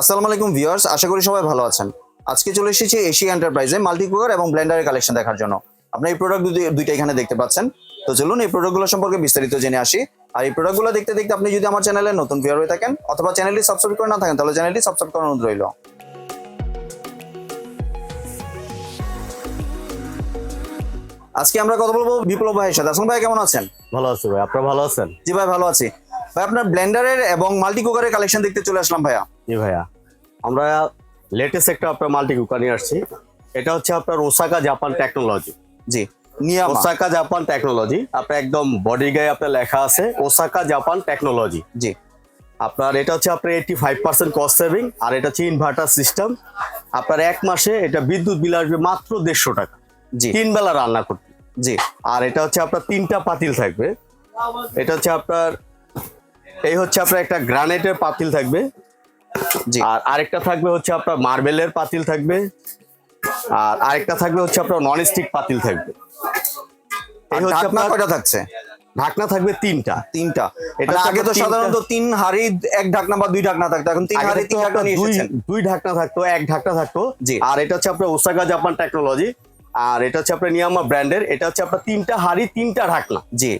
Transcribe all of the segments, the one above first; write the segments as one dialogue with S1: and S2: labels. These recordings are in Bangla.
S1: আসসালামু আলাইকুম ভিউয়ার্স আশা করি সবাই ভালো আছেন। আজকে চলে এসেছি এশিয়া এন্টারপ্রাইজে মাল্টি কুকার এবং ব্লেন্ডারের কালেকশন দেখার জন্য। আপনার এই প্রোডাক্ট দুইটা এখানে দেখতে পাচ্ছেন। তো চলুন এই প্রোডাক্টগুলো সম্পর্কে বিস্তারিত জেনে আসি। আর এই প্রোডাক্টগুলো দেখতে দেখতে আপনি যদি আমার চ্যানেলে নতুন ভিউয়ার হয়ে থাকেন অথবা চ্যানেলটি সাবস্ক্রাইব করে না থাকেন তাহলে চ্যানেলটি সাবস্ক্রাইব করার অনুরোধ রইল। আজকে আমরা কথা বলব বিপ্লব ভাইয়ের সাথে। আসুন ভাই কেমন আছেন?
S2: ভালো আছি ভাই আপনারা ভালো আছেন?
S1: জি ভাই ভালো আছি। ভাই আপনার ব্লেন্ডারের এবং মাল্টি কুকারের কালেকশন দেখতে চলে আসলাম ভাইয়া।
S2: জি ভাইয়া। আমরা লেটেস্ট একটা আপনার মাল্টি কুকার নিয়ে আসছি। এটা হচ্ছে আপনার ওসাকা জাপান টেকনোলজি
S1: জি নিয়ামা
S2: ওসাকা জাপান টেকনোলজি আপনার একদম বডি গায়ে আপনার লেখা আছে ওসাকা জাপান টেকনোলজি
S1: জি।
S2: আপনার এটা হচ্ছে আপনার eighty five percent cost saving আর এটা হচ্ছে ইনভার্টার সিস্টেম আপনার এক মাসে এটা বিদ্যুৎ বিল আসবে মাত্র দেড়শো টাকা।
S1: জি।
S2: তিন বেলা রান্না করতে।
S1: জি।
S2: আর এটা হচ্ছে আপনার তিনটা পাতিল থাকবে। এটা হচ্ছে আপনার এই হচ্ছে আপনার একটা গ্রানাইটের পাতিল থাকবে। আর আরেকটা থাকবে হচ্ছে আপনার মার্বেলের পাতিল থাকবে। আর আরেকটা থাকবে হচ্ছে আপনার নন স্টিক পাতিল থাকবে। এই হচ্ছে আপনার
S1: কয়টা থাকছে?
S2: ঢাকনা থাকবে তিনটা।
S1: তিনটা।
S2: এটা হচ্ছে
S1: আগে তো সাধারণত তিন হাড়ি এক ঢাকনা বা দুই ঢাকনা থাকতো। এখন তিন হাড়ি তিন ঢাকনা নিয়ে
S2: দুই
S1: এসেছেন।
S2: দুই ঢাকনা থাকতো এক ঢাকনা থাকতো।
S1: জি।
S2: আর এটা হচ্ছে আপনার ওসাকা জাপান টেকনোলজি আর এটা হচ্ছে আপনার নিয়ামা ব্র্যান্ডের এটা হচ্ছে আপনার তিনটা হাড়ি তিনটা ঢাকনা।
S1: জি।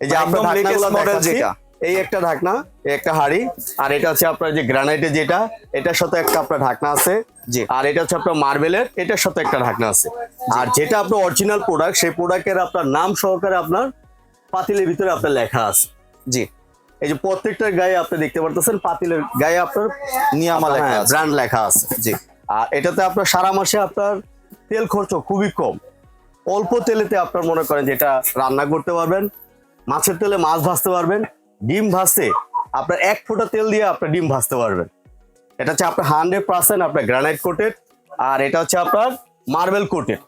S2: এই যে
S1: মানে
S2: আপনার
S1: model
S2: দেখাচ্ছি,
S1: যেটা।
S2: এই একটা ঢাকনা এই একটা হাড়ি আর এটা হচ্ছে আপনার যে গ্রানাইটের যেটা এটার সাথে একটা আপনার ঢাকনা আছে।
S1: জি।
S2: আর এটা হচ্ছে আপনার মার্বেলের এটার সাথে একটা ঢাকনা আছে। আর যেটা আপনার অরিজিনাল প্রোডাক্ট সেই প্রোডাক্টের আপনার নাম সহকারে আপনার পাতিলের ভিতরে আপনার লেখা আছে।
S1: জি।
S2: এই যে প্রত্যেকটার গায়ে আপনি দেখতে পারতেছেন পাতিলের গায়ে আপনার
S1: নিয়ামা লেখা আছে।
S2: ব্র্যান্ড লেখা আছে
S1: জি।
S2: আর এটাতে আপনার সারা মাসে আপনার তেল খরচ খুবই কম। অল্প তেলেতে আপনার মনে করেন যেটা রান্না করতে পারবেন মাছের তেলে মাছ ভাজতে পারবেন ডিম ভাজতে আপনার এক ফোঁটা তেল দিয়ে আপনার ডিম ভাজতে পারবেন। এটা হচ্ছে আপনার হান্ড্রেড পার্সেন্ট আপনার গ্রানাইট কোটেড আর এটা হচ্ছে আপনার মার্বেল কোটেড।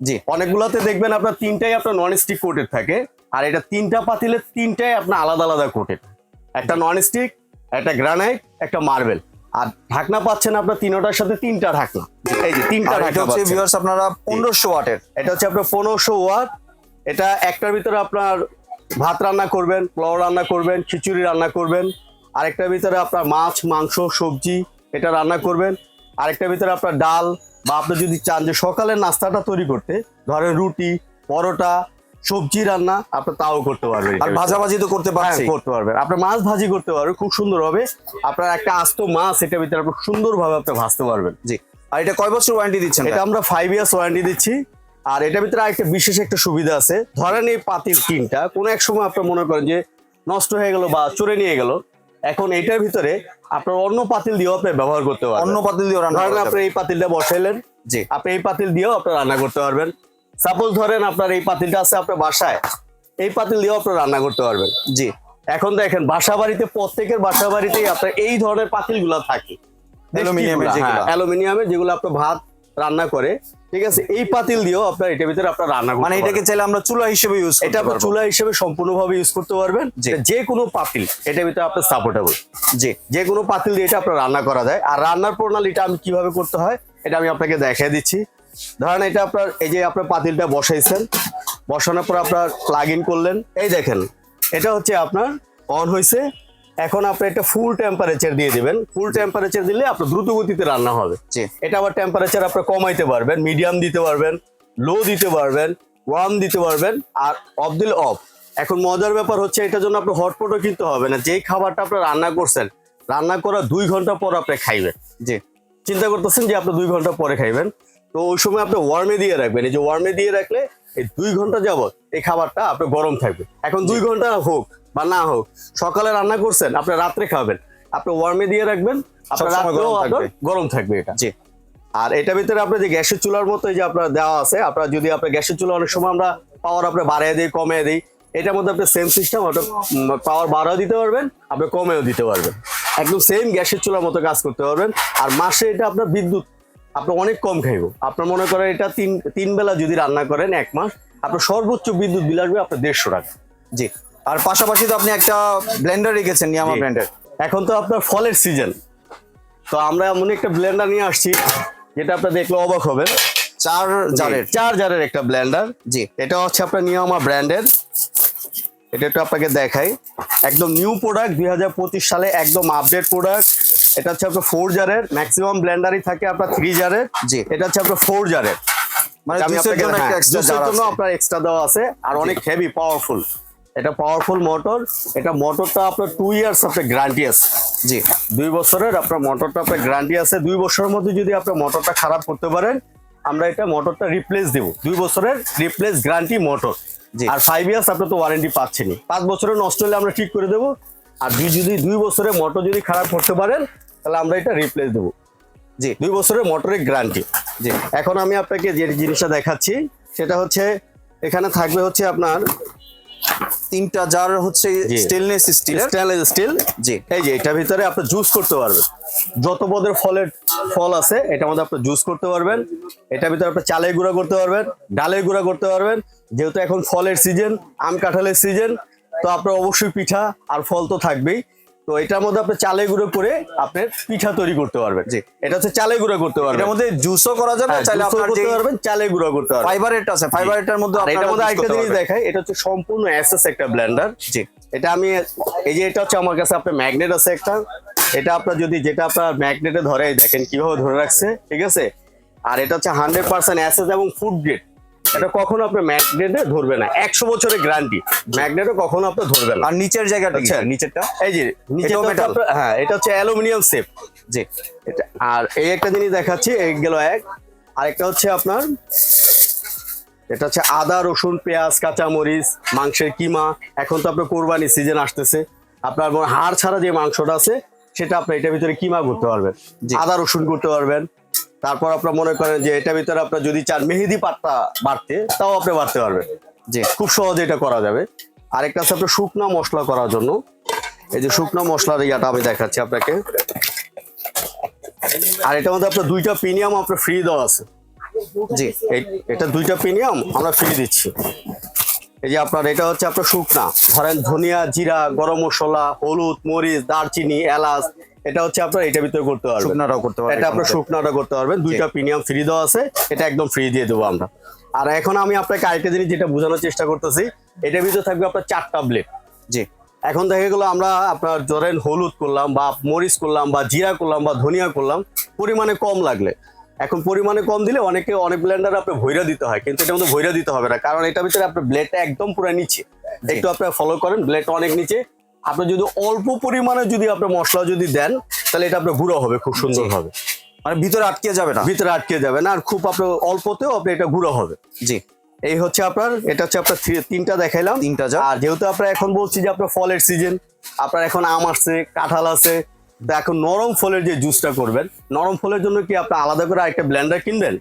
S1: জি
S2: অনেকগুলোতে দেখবেন আপনার তিনটাই আপনার নন স্টিক কোটেড থাকে আর এটা তিনটা পাতিলে তিনটাই আপনার আলাদা আলাদা কোটেড। একটা নন স্টিক একটা গ্রানাইট একটা মার্বেল। আর ঢাকনা পাচ্ছেন আপনার তিনটার সাথে তিনটা ঢাকনা। এই যে তিনটা ঢাকনা
S1: হচ্ছে ভিউয়ার্স আপনারা পনেরোশো ওয়াটের।
S2: এটা হচ্ছে আপনার পনেরোশো ওয়াট। এটা একটার ভিতরে আপনার ভাত রান্না করবেন পোলাও রান্না করবেন খিচুড়ি রান্না করবেন। আরেকটার ভিতরে আপনার মাছ মাংস সবজি এটা রান্না করবেন। আরেকটার ভিতরে আপনার ডাল বা আপনি যদি চান যে সকালের নাস্তাটা তৈরি করতে ধরেন রুটি পরোটা সবজি রান্না আপনি তাও করতে পারবেন।
S1: আর। ভাজাভাজি তো করতে
S2: হ্যাঁ,
S1: পারছি।
S2: করতে পারবেন। আপনি মাছ ভাজি করতে পারবেন খুব সুন্দর হবে। আপনার একটা আস্ত মাছ এটার ভিতরে আপনি সুন্দরভাবে আপনি ভাজতে পারবেন।
S1: জি। আর এটা কয় বছর ওয়ারেন্টি দিচ্ছেন
S2: এটা আমরা ফাইভ ইয়ার্স ওয়ারেন্টি দিচ্ছি। আর এটার ভিতরে আরেকটা বিশেষ একটা সুবিধা আছে। ধরেন এই পাতিল টিনটা কোনো এক সময় আপনি মনে করেন যে নষ্ট হয়ে গেল বা চুরে নিয়ে গেল এখন এটার ভিতরে আপনার অন্য পাতিল দিয়েও আপনি ব্যবহার করতে পারবেন।
S1: অন্য পাতিল দিয়ে রান্না
S2: ধরেন আপনি এই পাতিলটা বসাইলেন
S1: জি।
S2: আপনি এই পাতিল দিয়েও আপনি রান্না করতে পারবেন। সাপোজ ধরেন আপনার এই পাতিলটা আছে আপনার বাসায় এই পাতিল দিয়েও আপনি রান্না করতে পারবেন।
S1: জি।
S2: এখন দেখেন বাসা বাড়িতে প্রত্যেকের বাসা বাড়িতেই আপনার এই ধরনের পাতিলগুলো থাকে।
S1: অ্যালুমিনিয়ামের যেগুলো।
S2: হ্যাঁ, অ্যালুমিনিয়ামের যেগুলো আপনার ভাত রান্না করে ঠিক আছে? এই পাতিল দিয়েও আপনার এটার ভিতরে আপনার রান্না করতে
S1: মানে এটাকে চাইলে আমরা চুলা হিসেবে ইউজ
S2: এটা
S1: এটা
S2: আপনার চুলা হিসেবে সম্পূর্ণভাবে ইউজ করতে পারবেন। যে কোনো পাতিল এটার ভিতরে আপনার সাপোর্টেবল
S1: জি।
S2: যে কোনো পাতিল দিয়ে এটা আপনার রান্না করা যায়। আর রান্নার প্রণালীটা আমি কীভাবে করতে হয় এটা আমি আপনাকে দেখিয়ে দিচ্ছি। ধরেন এটা আপনার এই যে আপনার পাতিলটা বসাইছেন বসানোর পর আপনার প্লাগ ইন করলেন। এই দেখেন এটা হচ্ছে আপনার অন হয়েছে এখন আপনি একটা ফুল টেম্পারেচার দিয়ে দিবেন। ফুল টেম্পারেচার দিলে আপনার দ্রুত গতিতে রান্না হবে।
S1: জি।
S2: এটা আবার টেম্পারেচার আপনি কমাইতে পারবেন মিডিয়াম দিতে পারবেন লো দিতে পারবেন ওয়ার্ম দিতে পারবেন আর অফ দিলে অফ এখন মজার ব্যাপার হচ্ছে এটার জন্য আপনার হটপটও কিনতে হবে না। যেই খাবারটা আপনি রান্না করছেন রান্না করার দুই ঘণ্টা পর আপনি খাইবেন।
S1: জি।
S2: চিন্তা করতেছেন যে আপনি দুই ঘণ্টা পরে খাইবেন? তো ওই সময় আপনি ওয়ার্মে দিয়ে রাখবেন। এই যে ওয়ার্মে দিয়ে রাখলে এই দুই ঘণ্টা যাবত এই খাবারটা আপনার গরম থাকবে। এখন দুই ঘণ্টা হোক বা না হোক সকালে রান্না করছেন আপনি রাত্রে খাবেন। আপনি ওয়ার্মে দিয়ে রাখবেন আপনার রাত্রেও
S1: গরম
S2: আপনার
S1: থাকবে।
S2: গরম থাকবে এটা।
S1: জি।
S2: আর এটার ভিতরে আপনার যে গ্যাসের চুলার মতো যে আপনার দেওয়া আছে আপনার যদি আপনার গ্যাসের চুলা অনেক সময় আমরা পাওয়ার আপনি বাড়িয়ে দিই কমিয়ে দিই এটার মধ্যে আপনি সেম সিস্টেম পাওয়ার বাড়াও দিতে পারবেন আপনি কমেও দিতে পারবেন। একদম সেম গ্যাসের চুলার মতো কাজ করতে পারবেন। আর মাসে এটা আপনার বিদ্যুৎ আপনি অনেক কম খাইব। আপনার মনে করেন এটা তিন তিন বেলা যদি রান্না করেন এক মাস আপনার সর্বোচ্চ বিদ্যুৎ বিল আসবে আপনার দেড়শো টাকা।
S1: জি। আর পাশাপাশি তো আপনি একটা ব্লেন্ডার রেখেছেন নিয়ামা। ব্র্যান্ডের
S2: এখন তো আপনার ফলের সিজন তো আমরা এমন একটা ব্লেন্ডার নিয়ে আসছি যেটা আপনার দেখলে অবাক হবেন।
S1: চার জারের।
S2: চার জারের একটা ব্লেন্ডার
S1: জি।
S2: এটা হচ্ছে আপনার নিয়ামা ব্র্যান্ডের এটা একটু আপনাকে দেখাই। একদম নিউ প্রোডাক্ট দুই হাজার পঁচিশ সালে একদম আপডেট প্রোডাক্ট এটা হচ্ছে আপনার ফোর জারের। ম্যাক্সিমাম ব্লেন্ডারই থাকে আপনার থ্রি জারের।
S1: জি।
S2: এটা হচ্ছে আপনার ফোর জারের।
S1: মানে
S2: আমি আপনাকে আপনার এক্সট্রা দেওয়া আছে। আর অনেক হেভি পাওয়ারফুল এটা পাওয়ারফুল মোটর এটা মোটরটা আপনার টু ইয়ার্স আপনার গ্যারান্টি আছে।
S1: জি।
S2: দুই বছরের আপনার মোটরটা আপনার গ্যারান্টি আছে। দুই বছরের মধ্যে যদি আপনার মোটরটা খারাপ করতে পারেন আমরা এটা মোটরটা রিপ্লেস দেব। দুই বছরের রিপ্লেস গ্যারান্টি মোটর
S1: জি।
S2: আর ফাইভ ইয়ার্স আপনার তো ওয়ারেন্টি পাচ্ছেনই। পাঁচ বছরের নষ্ট হলে আমরা ঠিক করে দেবো। আর দুই যদি দুই বছরের মোটর যদি খারাপ করতে পারেন তাহলে আমরা এটা রিপ্লেস দেবো।
S1: জি।
S2: দুই বছরের মোটরের গ্যারান্টি
S1: জি।
S2: এখন আমি আপনাকে যে জিনিসটা দেখাচ্ছি সেটা হচ্ছে এখানে থাকবে হচ্ছে আপনার
S1: তিনটা জার হচ্ছে। স্টেনলেস স্টিল
S2: স্টেনলেস স্টিল
S1: জি।
S2: এই যে এটা ভিতরে আপনি জুস করতে পারবেন। যত পদের ফলের ফল আছে এটা মধ্যে আপনি জুস করতে পারবেন। এটা ভিতরে আপনি চালের গুঁড়া করতে পারবেন ডালের গুঁড়া করতে পারবেন। যেহেতু এখন ফলের সিজন আম কাঁঠালের সিজন তো আপনার অবশ্যই পিঠা আর ফল তো থাকবেই। তো এটার মধ্যে আপনি চালে গুঁড়ো করে আপনি পিঠা তৈরি করতে পারবেন।
S1: জি।
S2: এটা হচ্ছে চালে গুঁড়ো করতে পারবেন।
S1: এটার মধ্যে জুসও করা যাবে
S2: হ্যাঁ,
S1: চাইলে আপনার যে
S2: করতে পারবেন চালের গুঁড়ো করতে পারবেন।
S1: ফাইবারেরটা আছে ফাইবারেরটার মধ্যে
S2: আর এটার মধ্যে আরেকটা জিনিস। দেখাই এটা হচ্ছে সম্পূর্ণ অ্যাসেস একটা ব্লেন্ডার
S1: জি।
S2: এটা আমি এই যে এটা হচ্ছে আমার কাছে আপনার ম্যাগনেট আছে একটা। এটা আপনার যদি যেটা আপনার ম্যাগনেটে ধরে দেখেন কীভাবে ধরে রাখছে ঠিক আছে? আর এটা হচ্ছে হান্ড্রেড পার্সেন্ট অ্যাসেস এবং ফুড গ্রেড এটা কখনো আপনার ম্যাগনেটে ধরবে না। একশো বছরের গ্যারান্টি ম্যাগনেটে কখনো আপনার ধরবে না।
S1: আর নিচের জায়গাটা
S2: আচ্ছা।
S1: নিচেরটা?
S2: এই যে নিচে? হ্যাঁ এটা হচ্ছে অ্যালুমিনিয়াম সেপ
S1: জি
S2: এটা আর এই একটা জিনিস দেখাচ্ছি এই গেল এক। আরেকটা হচ্ছে আপনার এটা হচ্ছে আদা রসুন পেঁয়াজ কাঁচামরিচ মাংসের কিমা। এখন তো আপনার কোরবানি সিজন আসতেছে। আপনার হাড় ছাড়া যে মাংসটা আছে সেটা আপনি এটার ভিতরে কিমা করতে পারবেন। আদা রসুন করতে পারবেন। তারপর আপনার মনে করেন যে এটার ভিতরে আপনার যদি চান মেহেদি পাত্তা বাড়তে তাও আপনি বাড়তে পারবেন।
S1: যে
S2: খুব সহজে এটা করা যাবে। আরেকটা আছে আপনার শুকনা মশলা করার জন্য। এই যে শুকনা মশলার ইয়াটা আমি দেখাচ্ছি আপনাকে। আর এটার মধ্যে আপনার দুইটা প্রিমিয়াম আপনার ফ্রি দেওয়া আছে।
S1: জি।
S2: এটা দুইটা প্রিমিয়াম আমরা ফ্রি দিচ্ছি। এই যে আপনার এটা হচ্ছে আপনার শুকনা। ধরেন ধনিয়া জিরা গরম মশলা হলুদ মরিচ দারচিনি এলাচ এটা হচ্ছে আপনার এটার ভিতরে করতে পারবেন।
S1: শুকনাটাও করতে পারবেন
S2: এটা আপনার শুকনাটা করতে পারবেন। দুইটা প্রিমিয়াম ফ্রি দেওয়া আছে। এটা একদম ফ্রি দিয়ে দেবো আমরা। আর এখন আমি আপনাকে আরেকটা জিনিস যেটা বোঝানোর চেষ্টা করতেছি এটার ভিতরে থাকবে আপনার চারটা ব্লেড
S1: জি।
S2: এখন দেখা গেলো আমরা আপনার ধরেন হলুদ করলাম বা মরিচ করলাম বা জিরা করলাম বা ধনিয়া করলাম পরিমাণে কম লাগলে। এখন পরিমাণে কম দিলে অনেকে অনেক ব্লেন্ডার আপনি ভৈরা দিতে হয় কিন্তু এটা মধ্যে ভৈরা দিতে হবে না। কারণ এটার ভিতরে আপনার ব্লেডটা একদম পুরো নিচে। একটু আপনার ফলো করেন ব্লেডটা অনেক নিচে। আপনি যদি অল্প পরিমাণে যদি আপনি মশলা যদি দেন তাহলে এটা আপনার গুঁড়ো হবে খুব সুন্দর হবে।
S1: মানে ভিতরে আটকে যাবে না।
S2: ভিতরে আটকে যাবে না আর খুব আপনার অল্পতেও আপনি এটা গুঁড়ো হবে।
S1: জি।
S2: এই হচ্ছে আপনার এটা হচ্ছে আপনার তিনটা দেখাইলাম।
S1: তিনটা জার।
S2: আর যেহেতু আপনার এখন বলছি যে আপনার ফলের সিজন আপনার এখন আম আসছে কাঁঠাল আছে তো এখন নরম ফলের যে জুসটা করবেন নরম ফলের জন্য কি আপনি আলাদা করে আরেকটা ব্লেন্ডার কিনবেন?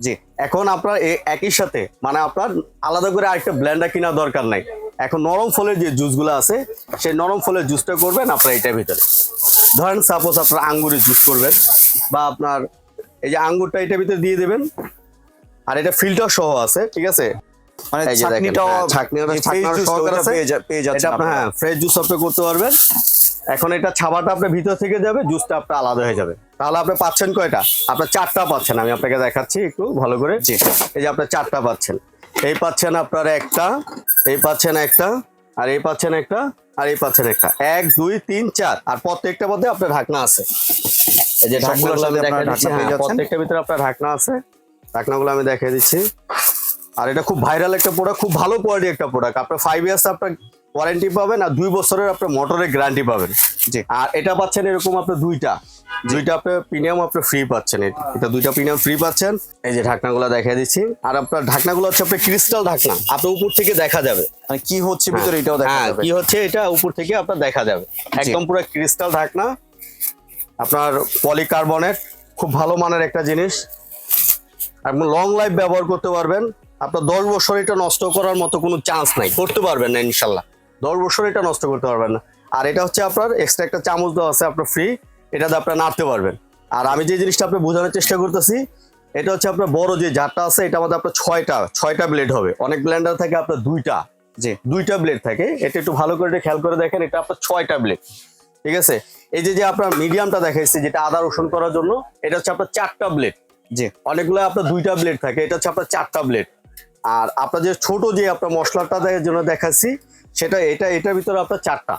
S1: জি।
S2: এখন আপনার একই সাথে মানে আপনার আলাদা করে আরেকটা ব্লেন্ডার কেনার দরকার নাই। এখন নরম ফলের যে জুসগুলো আছে সেই নরম ফলের জুসটা করবেন আপনার এটার ভিতরে। ধরেন সাপোজ আপনার আঙ্গুরের জুস করবেন বা আপনার এই যে আঙ্গুরটা এটার ভিতরে দিয়ে দেবেন আর এটা ফিল্টার সহ আছে ঠিক আছে?
S1: মানে
S2: হ্যাঁ। হ্যাঁ ফ্রেশ জুস আপনি করতে পারবেন। এখন এটা ছাবাটা আপনার ভিতর থেকে যাবে জুসটা আপনার আলাদা হয়ে যাবে। তাহলে আপনি পাচ্ছেন কয়টা? আপনার চারটা পাচ্ছেন আমি আপনাকে দেখাচ্ছি একটু ভালো করে। এই যে আপনার চারটা পাচ্ছেন। এই পাচ্ছেন আপনার একটা এই পাচ্ছেন একটা আর এই পাচ্ছেন একটা আর এই পাচ্ছেন একটা। এক দুই তিন চার। আর প্রত্যেকটা মধ্যে আপনার ঢাকনা আছে। এই যে ঢাকনাগুলো আমি দেখাই দিচ্ছি। হ্যাঁ। প্রত্যেকটার ভিতরে আপনার ঢাকনা আছে। ঢাকনাগুলো আমি দেখিয়ে দিচ্ছি। আর এটা খুব ভাইরাল একটা প্রোডাক্ট খুব ভালো কোয়ালিটি একটা প্রোডাক্ট আপনার ফাইভ ইয়ার্স আপনার ওয়ারেন্টি পাবেন আর দুই বছরের আপনার মোটরের গ্যারান্টি পাবেন। আর এটা পাচ্ছেন এরকম আপনার দুইটা। দুইটা আপনার প্রিমিয়াম আপনার ফ্রি পাচ্ছেন এটা। দুইটা প্রিমিয়াম ফ্রি পাচ্ছেন। এই যে ঢাকনাগুলো দেখিয়ে দিচ্ছি। আর আপনার ঢাকনাগুলো হচ্ছে আপনার ক্রিস্টাল ঢাকনা। আপনার উপর থেকে দেখা যাবে।
S1: মানে কি হচ্ছে ভিতরে এটাও দেখা
S2: হ্যাঁ,
S1: যাবে।
S2: কি হচ্ছে এটা উপর থেকে আপনার দেখা যাবে। একদম পুরো ক্রিস্টাল ঢাকনা। আপনার পলিকার্বনেট খুব ভালো মানের একটা জিনিস। আপনি লং লাইফ ব্যবহার করতে পারবেন। আপনার দশ বছর এটা নষ্ট করার মতো কোনো চান্স নাই। করতে পারবেন না ইনশাল্লাহ। দশ বছর এটা নষ্ট করতে পারবেন না। আর এটা হচ্ছে আপনার এক্সট্রা একটা চামচ দেওয়া আছে আপনার ফ্রি এটাতে আপনার নাড়তে পারবেন। আর আমি যে জিনিসটা আপনি বোঝানোর চেষ্টা করতেছি, এটা হচ্ছে আপনার বড় যে জারটা আছে, এটা আমাদের আপনার ছয়টা ছয়টা ব্লেড হবে। অনেক ব্লেন্ডার থাকে আপনার দুইটা
S1: যে
S2: দুইটা ব্লেড থাকে। এটা একটু ভালো করে খেয়াল করে দেখেন, এটা আপনার ছয়টা ব্লেড ঠিক আছে? এই যে যে আপনার মিডিয়ামটা দেখাইছে, যেটা আদা রসুন করার জন্য, এটা হচ্ছে আপনার চারটা ব্লেড
S1: জি,
S2: অনেকগুলো আপনার দুইটা ব্লেড থাকে, এটা হচ্ছে আপনার চারটা ব্লেড আর আপনার যে ছোট যে আপনার মশলাটা জন্য দেখাচ্ছি, সেটা এটা, এটার ভিতরে আপনার চারটা।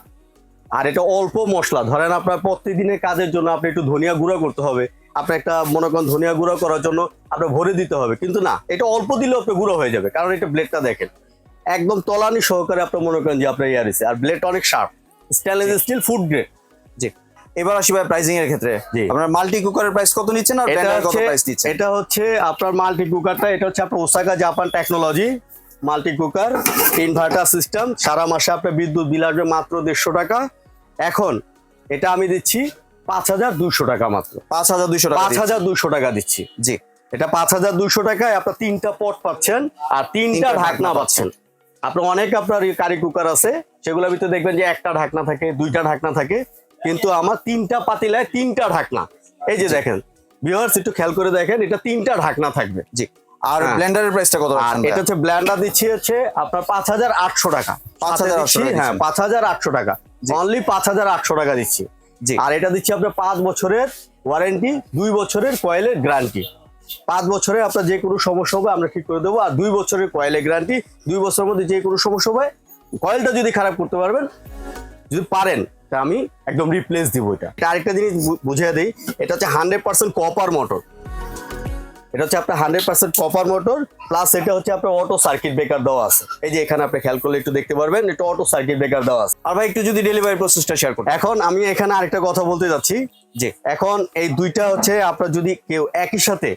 S2: আর এটা অল্প মশলা। ধরেন আপনার প্রতিদিনের কাজের জন্য আপনি একটু ধনিয়া গুঁড়া করতে হবে। আপনার একটা মনে করেন ধনিয়া গুঁড়া করার জন্য আপনার ভরে দিতে হবে। কিন্তু না এটা অল্প দিলেও আপনার গুঁড়ো হয়ে যাবে। কারণ এটা ব্লেডটা দেখেন একদম তলানি সহকারে আপনার মনে করেন যে আপনার ইয়ারিছে আর ব্লেডটা অনেক sharp stainless steel food grade
S1: জি। এবার আসি ভাই প্রাইসিং এর ক্ষেত্রে। আপনার মাল্টি কুকারের প্রাইস কত নিচ্ছেন আর
S2: এটা
S1: কত প্রাইস দিচ্ছেন?
S2: এটা হচ্ছে আপনার মাল্টি কুকারটা এটা হচ্ছে আপনার Osaka Japan technology multi cooker inverter system সারা মাসে আপনার বিদ্যুৎ বিল আসবে মাত্র দেড়শো টাকা। এখন এটা আমি দিচ্ছি পাঁচ হাজার দুশো টাকা মাত্র।
S1: পাঁচ হাজার দুইশো টাকা
S2: পাঁচ হাজার দুশো টাকা দিচ্ছি।
S1: জি।
S2: এটা পাঁচ হাজার দুশো টাকায় আপনার তিনটা পট পাচ্ছেন আর তিনটা
S1: ঢাকনা
S2: পাচ্ছেন। আপনার অনেক আপনার কারি কুকার আছে সেগুলোর ভিতরে দেখবেন যে একটা ঢাকনা থাকে দুইটা ঢাকনা থাকে কিন্তু আমার তিনটা পাতিলায় তিনটা ঢাকনা। এই যে দেখেন ভিউয়ার্স একটু খেয়াল করে দেখেন এটা তিনটা ঢাকনা থাকবে।
S1: জি। আর
S2: হ্যাঁ।
S1: ব্লেন্ডারের প্রাইসটা কত
S2: আর এটা হচ্ছে ব্ল্যান্ডার দিচ্ছি হচ্ছে আপনার পাঁচ হাজার আটশো টাকা।
S1: 5,800
S2: সাথে দিচ্ছি,
S1: টাকা
S2: হ্যাঁ পাঁচ হাজার আটশো টাকা। অনলি পাঁচ হাজার আটশো টাকা দিচ্ছি। আর এটা দিচ্ছি আপনার পাঁচ বছরের ওয়ারেন্টি দুই বছরের কয়েলের গ্যারান্টি পাঁচ বছরে আপনার যে কোনো সমস্যা হবে আমরা ঠিক করে দেবো। আর দুই বছরের কয়েলের গ্যারান্টি দুই বছরের মধ্যে যে কোনো সমস্যা হবে কয়েলটা যদি খারাপ করতে পারবেন যদি পারেন তা আমি একদম রিপ্লেস দিব এটা। আরেকটা জিনিস বুঝিয়ে দিই এটা হচ্ছে হান্ড্রেড পার্সেন্ট কপার মোটর এটা হচ্ছে আপনার hundred percent copper motor plus এটা হচ্ছে আপনার অটো সার্কিট ব্রেকার দেওয়া আছে। এই যে এখানে আপনি খেয়াল করলে একটু দেখতে পারবেন এটা অটো সার্কিট ব্রেকার দেওয়া আছে।
S1: আর ভাই, একটু যদি ডেলিভারি প্রসেসটা শেয়ার করতেন
S2: এখন আমি এখানে আরেকটা কথা বলতে যাচ্ছি,
S1: যে
S2: এখন এই দুইটা হচ্ছে আপনার যদি কেউ একই সাথে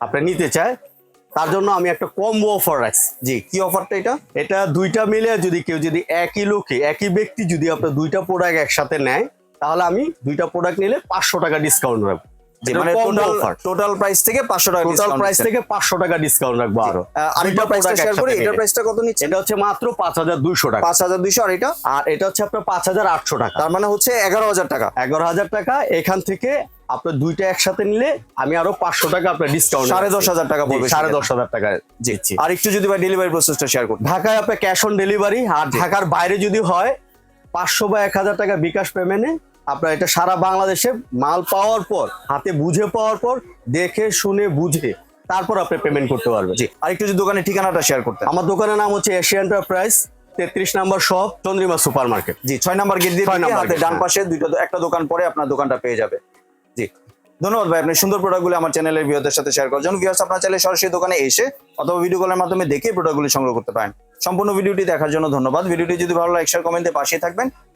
S2: আপনার নিতে চায়, তার জন্য আমি একটা কম্বো অফার রাখছি।
S1: জি, কি অফারটা এটা?
S2: এটা দুইটা মিলে যদি কেউ যদি একই লোকে, একই ব্যক্তি যদি আপনার দুইটা প্রোডাক্ট একসাথে নেয়, তাহলে আমি দুইটা প্রোডাক্ট নিলে পাঁচশো টাকা ডিসকাউন্ট রাখব
S1: মানে টোটাল টোটাল প্রাইস থেকে পাঁচশো টাকা
S2: টোটাল প্রাইস থেকে পাঁচশো টাকা ডিসকাউন্ট রাখব আরও।
S1: আহ, আরেকটা প্রাইসটা শেয়ার করি এটার প্রাইসটা কত নিচ্ছে?
S2: এটা হচ্ছে মাত্র পাঁচ হাজার দুইশো টাকা।
S1: পাঁচ হাজার দুইশো আর এটা?
S2: আর এটা হচ্ছে আপনার পাঁচ হাজার আটশো টাকা।
S1: তার মানে হচ্ছে এগারো হাজার টাকা।
S2: এগারো হাজার টাকা এখান থেকে আপনার দুইটা একসাথে নিলে আমি আরও পাঁচশো টাকা আপনার ডিসকাউন্ট
S1: সাড়ে দশ হাজার টাকা পড়বে
S2: সাড়ে দশ হাজার টাকা দিচ্ছি।
S1: আর একটু যদি ভাই ডেলিভারি প্রসেসটা শেয়ার করতেন।
S2: ঢাকায় আপনার ক্যাশ অন ডেলিভারি আর ঢাকার বাইরে যদি হয় পাঁচশো বা এক হাজার টাকা বিকাশ পেমেন্টে আপনার এটা সারা বাংলাদেশে মাল পাওয়ার পর হাতে বুঝে পাওয়ার পর দেখে শুনে বুঝে তারপর আপনি পেমেন্ট করতে পারবেন।
S1: জি। আর একটু যদি দোকানের ঠিকানাটা শেয়ার করতে
S2: আমার দোকানের নাম হচ্ছে এশিয়া এন্টারপ্রাইজ তেত্রিশ number shop Chandrima super market
S1: জি ছয় নাম্বার গেট দিয়ে হাতে ডান
S2: হ্যাঁ।
S1: পাশে দুইটা একটা দোকান পরে আপনার দোকানটা পেয়ে যাবে। জি। ধন্যবাদ ভাই আপনি সুন্দর প্রোডাক্টগুলো আমার চ্যানেলের ভিউদের সাথে শেয়ার করার জন্য। ভিউয়ার্স আপনার চাইলে সরাসরি দোকানে এসে অথবা ভিডিও কলের মাধ্যমে দেখে প্রোডাক্টগুলি সংগ্রহ করতে পারেন। সম্পূর্ণ ভিডিওটি দেখার জন্য ধন্যবাদ। ভিডিওটি যদি ভালো লাগে শেয়ার কমেন্টে পাশে থাকবেন।